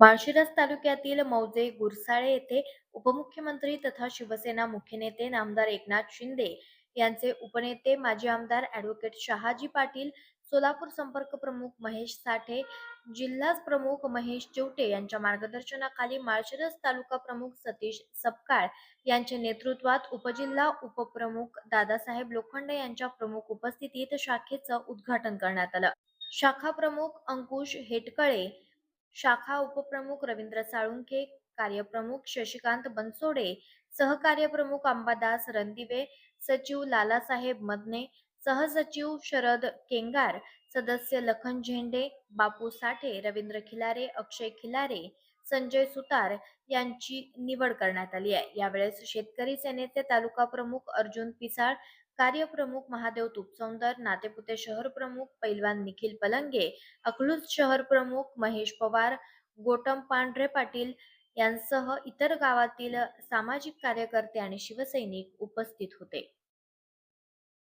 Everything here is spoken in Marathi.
माळशिरस तालुक्यातील मौजे गुरसाळे येथे उपमुख्यमंत्री तथा शिवसेना मुख्य नेते नामदार एकनाथ शिंदे यांचे उपनेते माजी आमदार ॲडव्होकेट शहाजी पाटील सोलापूर संपर्क प्रमुख महेश साठे जिल्हा प्रमुख महेश चिवटे यांच्या मार्गदर्शनाखाली माळशिरस तालुका प्रमुख सतीश सपकाळ यांच्या नेतृत्वात उपजिल्हा उपप्रमुख दादासाहेब लोखंडे यांच्या प्रमुख उपस्थितीत शाखेचं उद्घाटन करण्यात आलं. शाखा प्रमुख अंकुश हेटकळे शाखा उपप्रमुख रवींद्र साळुंखे कार्यप्रमुख शशिकांत बनसोडे सहकार्यप्रमुख अंबादास रणदिवे सचिव लालासाहेब मदने सहसचिव शरद केंगार सदस्य लखन झेंडे बापू साठे रवींद्र खिलारे अक्षय खिलारे संजय सुतार यांची निवड करण्यात आली आहे. यावेळेस शेतकरी सेनेचे तालुका प्रमुख अर्जुन पिसाळ कार्यप्रमुख महादेव तुपसौंदर नातेपुते शहर प्रमुख पैलवान निखिल पलंगे अकलूज शहर प्रमुख महेश पवार गोटम पांढरे पाटील यांसह इतर गावातील सामाजिक कार्यकर्ते आणि शिवसैनिक उपस्थित होते.